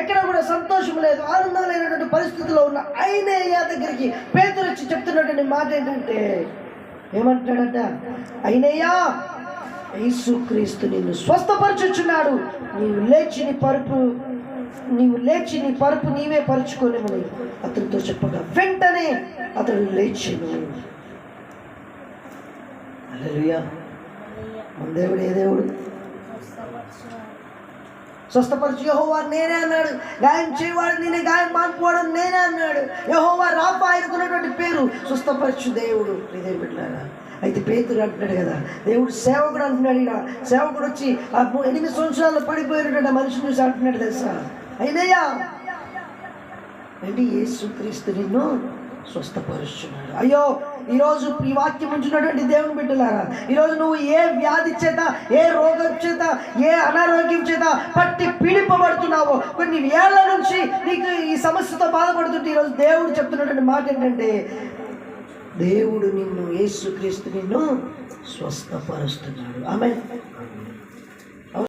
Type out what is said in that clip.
ఎక్కడ కూడా సంతోషం లేదు ఆనందం లేనటువంటి పరిస్థితిలో ఉన్న అయినయ్య దగ్గరికి పేదలు వచ్చి చెప్తున్నటువంటి మాట ఏంటంటే ఏమంటాడట? అయినయ్యా యేసుక్రీస్తు నిన్ను స్వస్థపరచుచున్నాడు. నీవు లేచి నీ పరుపు నీవు లేచి నీ పరుపు నీవే పరుచుకోలేమని అతనితో చెప్పగా వెంటనే అతడు లేచిను. హల్లెలూయా. మన దేవుడు ఏ దేవుడు? స్వస్థపరచు యహోవా నేనే అన్నాడు. గాయం చేయవాడు నేనే గాయం మానుకోవడం నేనే అన్నాడు. యహోవా రాపా ఆయనకున్నటువంటి పేరు స్వస్థపరచు దేవుడు. ఇదే బిడ్డారా అయితే పేతురు అంటున్నాడు కదా దేవుడు సేవకుడు అంటున్నాడు ఇక్కడ సేవకుడు వచ్చి ఆ ఎనిమిది సంవత్సరాలు పడిపోయినటువంటి మనిషిని చూసి అంటున్నాడు తెలుసా? అయినయ్యా అంటే యేసుక్రీస్తు నిన్ను స్వస్థపరుస్తున్నాడు. అయ్యో ఈరోజు ఈ వాక్యం ఉంచున్నటువంటి దేవుని బిడ్డలారా ఈరోజు నువ్వు ఏ వ్యాధి చేత ఏ రోగం చేత ఏ అనారోగ్యం చేత పట్టు పీడింపబడుతున్నావో కొన్ని వేళ్ళ నుంచి నీకు ఈ సమస్యతో బాధపడుతుంటే ఈరోజు దేవుడు చెప్తున్నటువంటి మాట ఏంటంటే దేవుడు నిన్ను యేసుక్రీస్తు నిన్ను స్వస్థపరుస్తున్నాడు. ఆమె